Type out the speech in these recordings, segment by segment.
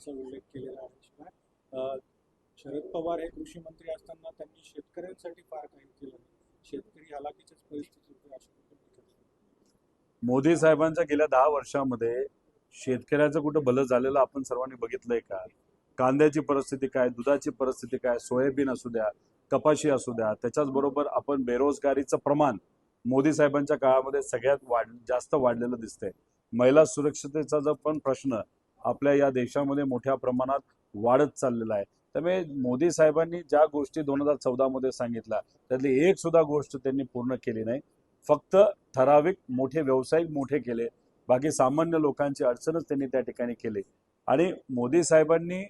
असा उल्लेख केलेला आहे. शिवाय शरद पवार हे कृषी मंत्री असताना त्यांनी शेतकऱ्यांसाठी फार काही केलं शेतकरी हलाखीच्याच परिस्थितीत होते मोदी साहेबांच्या गेल्या दहा वर्षामध्ये शेतकऱ्याचं कुठं भलं झालेलं आपण सर्वांनी बघितलंय का? कांद्याची परिस्थिती काय? दुधाची परिस्थिती काय? सोयाबीन असू द्या कपाशी असू द्या त्याच्याच बरोबर आपण बेरोजगारीचं प्रमाण मोदी साहेबांच्या काळामध्ये सगळ्यात वाढ जास्त वाढलेलं दिसतंय. महिला सुरक्षतेचा जो पण प्रश्न आपल्या या देशामध्ये मोठ्या प्रमाणात वाढत चाललेला आहे. त्यामुळे मोदी साहेबांनी ज्या गोष्टी दोन हजार चौदामध्ये सांगितल्या त्यातली एक सुद्धा गोष्ट त्यांनी पूर्ण केली नाही. फक्त ठराविक मोठे व्यावसायिक मोठे केले. बाकी सामान्य लोकांची अडचणच त्यांनी त्या ठिकाणी केली. आणि मोदी साहेबांनी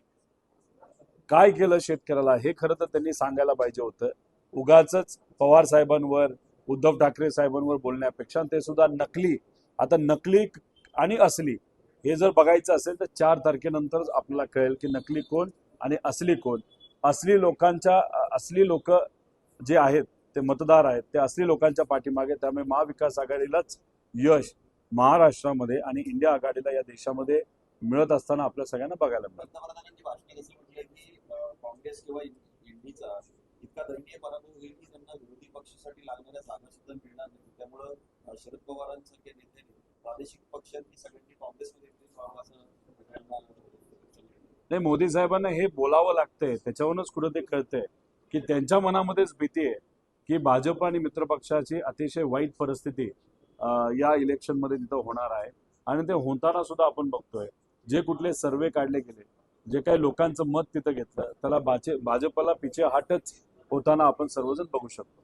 काय केलं शेतकऱ्याला हे खरं तर त्यांनी सांगायला पाहिजे होतं. उगाच पवार साहेबांवर उद्धव ठाकरे साहेबांवर बोलण्यापेक्षा ते सुद्धा नकली. आता नकली आणि असली. हे जर बघायचं असेल तर चार तारखेनंतरच आपल्याला कळेल की नकली कोण आणि असली कोण. असली लोकांच्या असली लोक जे आहेत ते मतदार आहेत ते असली लोकांच्या पाठीमागे त्यामुळे महाविकास आघाडीलाच यश महाराष्ट्रामध्ये आणि इंडिया आघाडीला या देशामध्ये मिळत असताना आपल्या सगळ्यांना बघायला मिळतं. इतका दयनीय पराभव होईल की त्यांना विरोधी पक्षासाठी लागणाऱ्या जागा सुद्धा मिळणार नाही. त्यामुळं शरद पवारांसारख्या प्रादेशिक पक्षांनी सगळ्यांनी काँग्रेसमध्ये. नाही मोदी साहेबांना हे बोलावं लागतंय. त्याच्यावरूनच कुठं ते कळतंय की त्यांच्या मनामध्येच भीती आहे की भाजप आणि मित्रपक्षाची अतिशय वाईट परिस्थिती या इलेक्शनमध्ये तिथं होणार आहे. आणि ते होताना सुद्धा आपण बघतोय. जे कुठले सर्वे काढले गेले जे काही लोकांचं मत तिथं घेतलं त्याला भाजे भाजपला पिछे हाटच होताना आपण सर्वजण बघू शकतो.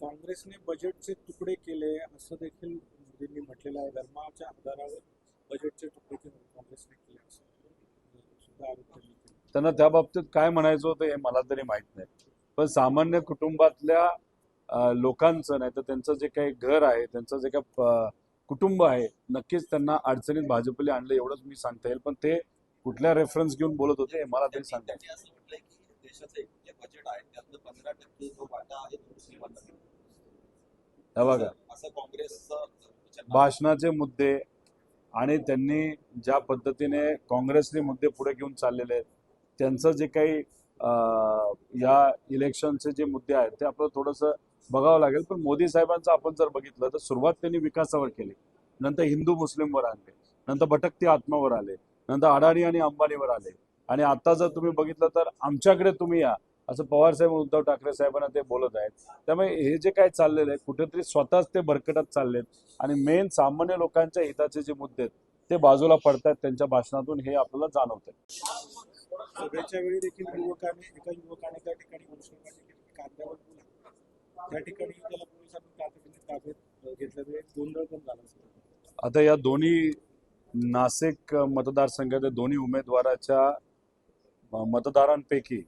काँग्रेसने बजेटचे तुकडे केले असं देखील मोदींनी म्हटलेलं आहे धर्माच्या आधारावर बजेटचे तुकडे काँग्रेसने केले असं सुद्धा आरोप त्यांनी केला. त्यांना त्या बाबतीत काय म्हणायचं होतं हे मला तरी माहीत नाही. पण सामान्य कुटुंबातल्या लोकांचं नाही तर त्यांचं जे काही घर आहे त्यांचं जे काही कुटुंब आहे नक्कीच त्यांना अडचणीत भाजपला आणलं एवढंच मी सांगता येईल. पण ते कुठल्या रेफरन्स घेऊन बोलत होते हे मला तरी सांगता येईल बघा. असं- वचन- भाषणाचे मुद्दे आणि त्यांनी ज्या पद्धतीने काँग्रेसने मुद्दे पुढे घेऊन चाललेले आहेत त्यांचं जे काही या इलेक्शनचे जे मुद्दे आहेत ते आपलं थोडंसं बघावं लागेल. पण मोदी साहेबांचं आपण जर बघितलं तर सुरुवात त्यांनी विकासावर केली. नंतर हिंदू मुस्लिमवर आणले नंतर भटकती आत्मावर आले नंतर अडाणी आणि अंबानीवर आले. आणि आता जर तुम्ही बघितलं तर आमच्याकडे तुम्ही या. असं पवार साहेब उद्धव ठाकरे साहेबांना ते बोलत आहेत. त्यामुळे हे जे काय चाललेलं आहे कुठेतरी स्वतःच ते भरकटत चाललेत. आणि मेन सामान्य लोकांच्या हिताचे जे मुद्दे आहेत ते बाजूला पडतात त्यांच्या भाषणातून हे आपल्याला जाणवतंय. सभेच्या वेळी देखील युवकाने एका युवकाने त्या ठिकाणी घोषणाबाजी केली की कांद्यावर त्या ठिकाणी त्याला पोलिसांनी तातडीने ताब्यात गोंधळ पण झाला. आता या दोन्ही नाशिक मतदारसंघाच्या दोन्ही उमेदवाराच्या मतदारांपैकी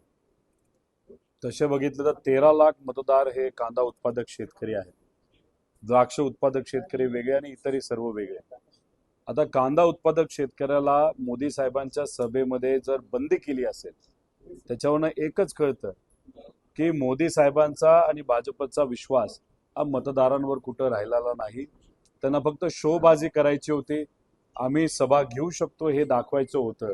तसे बघितलं तर तेरा लाख मतदार हे कांदा उत्पादक शेतकरी आहेत. द्राक्ष उत्पादक शेतकरी वेगळे आणि इतरही सर्व वेगळे. आता कांदा उत्पादक शेतकऱ्याला मोदी साहेबांच्या सभेमध्ये जर बंदी केली असेल त्याच्यावरनं एकच कळतं की मोदी साहेबांचा आणि भाजपचा विश्वास हा मतदारांवर कुठं राहिलेला नाही. त्यांना फक्त शोबाजी करायची होती. आम्ही सभा घेऊ शकतो हे दाखवायचं होतं.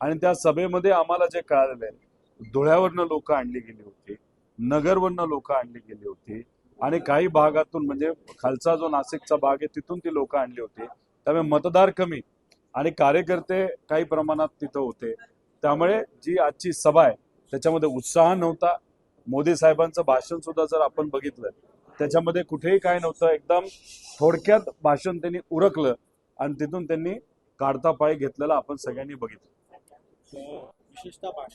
आणि त्या सभेमध्ये आम्हाला जे कळालेलं आहे धुळ्यावरनं लोक आणली गेली होती नगरवरनं लोक आणली गेली होती आणि काही भागातून म्हणजे खालचा जो नाशिकचा भाग आहे तिथून ती लोक आणली होती. त्यामुळे मतदार कमी आणि कार्यकर्ते काही प्रमाणात तिथं होते. त्यामुळे जी आजची सभा आहे त्याच्यामध्ये उत्साह नव्हता. मोदी साहेबांचं भाषण सुद्धा जर आपण बघितलं त्याच्यामध्ये कुठेही काय नव्हतं. एकदम थोडक्यात भाषण त्यांनी उरकलं आणि तिथून त्यांनी काढता पाय घेतलेला आपण सगळ्यांनी बघितलं. हो, विशेषतः भाषण